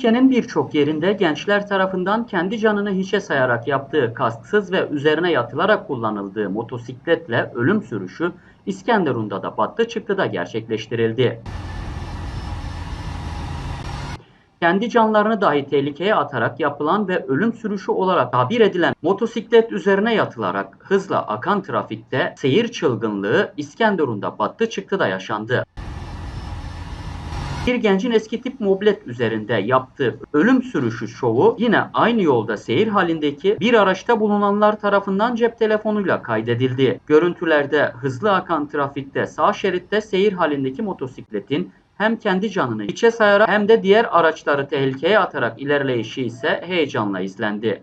Ülkenin birçok yerinde gençler tarafından kendi canını hiçe sayarak yaptığı kasksız ve üzerine yatılarak kullanıldığı motosikletle ölüm sürüşü İskenderun'da da battı çıktı da gerçekleştirildi. Kendi canlarını dahi tehlikeye atarak yapılan ve ölüm sürüşü olarak tabir edilen motosiklet üzerine yatılarak hızla akan trafikte seyir çılgınlığı İskenderun'da battı çıktı da yaşandı. Bir gencin eski tip moblet üzerinde yaptığı ölüm sürüşü şovu yine aynı yolda seyir halindeki bir araçta bulunanlar tarafından cep telefonuyla kaydedildi. Görüntülerde hızlı akan trafikte sağ şeritte seyir halindeki motosikletin hem kendi canını hiçe sayarak hem de diğer araçları tehlikeye atarak ilerleyişi ise heyecanla izlendi.